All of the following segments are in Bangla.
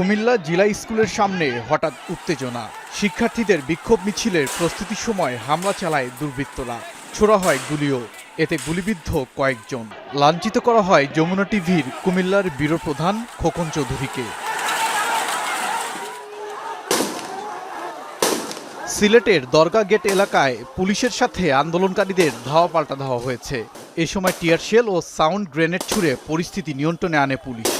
কুমিল্লা জেলা স্কুলের সামনে হঠাৎ উত্তেজনা। শিক্ষার্থীদের বিক্ষোভ মিছিলের প্রস্তুতির সময় হামলা চালায় দুর্বৃত্তরা। ছোড়া হয় গুলিও। এতে গুলিবিদ্ধ কয়েকজন। লাঞ্ছিত করা হয় যমুনা টিভির কুমিল্লার ব্যুরো প্রধান খোকন চৌধুরীকে। সিলেটের দরগা গেট এলাকায় পুলিশের সাথে আন্দোলনকারীদের ধাওয়া পাল্টা ধাওয়া হয়েছে। এ সময় টিয়ার শেল ও সাউন্ড গ্রেনেড ছুড়ে পরিস্থিতি নিয়ন্ত্রণে আনে পুলিশ।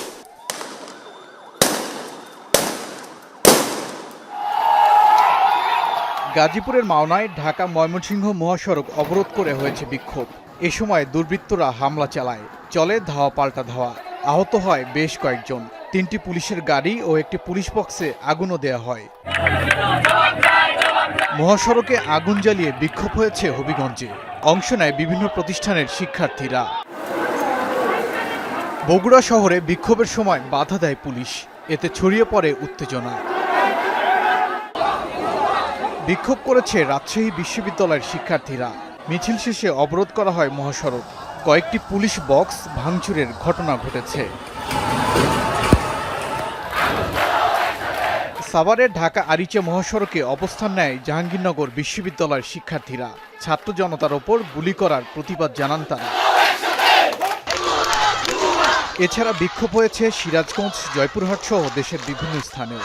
গাজীপুরের মাওনায় ঢাকা ময়মনসিংহ মহাসড়ক অবরোধ করে হয়েছে বিক্ষোভ। এ সময় দুর্বৃত্তরা হামলা চালায়। চলে ধাওয়া পাল্টা ধাওয়া। আহত হয় বেশ কয়েকজন। তিনটি পুলিশের গাড়ি ও একটি পুলিশ বক্সে আগুনও দেয়া হয়। মহাসড়কে আগুন জ্বালিয়ে বিক্ষোভ হয়েছে হবিগঞ্জে। অংশ নেয় বিভিন্ন প্রতিষ্ঠানের শিক্ষার্থীরা। বগুড়া শহরে বিক্ষোভের সময় বাধা দেয় পুলিশ। এতে ছড়িয়ে পড়ে উত্তেজনা। বিক্ষোভ করেছে রাজশাহী বিশ্ববিদ্যালয়ের শিক্ষার্থীরা। মিছিল শেষে অবরোধ করা হয় মহাসড়ক। কয়েকটি পুলিশ বক্স ভাঙচুরের ঘটনা ঘটেছে। সাভারের ঢাকা আরিচে মহাসড়কে অবস্থান নেয় জাহাঙ্গীরনগর বিশ্ববিদ্যালয়ের শিক্ষার্থীরা। ছাত্র জনতার ওপর গুলি করার প্রতিবাদ জানান তারা। এছাড়া বিক্ষোভ হয়েছে সিরাজগঞ্জ জয়পুরহাট সহ দেশের বিভিন্ন স্থানেও।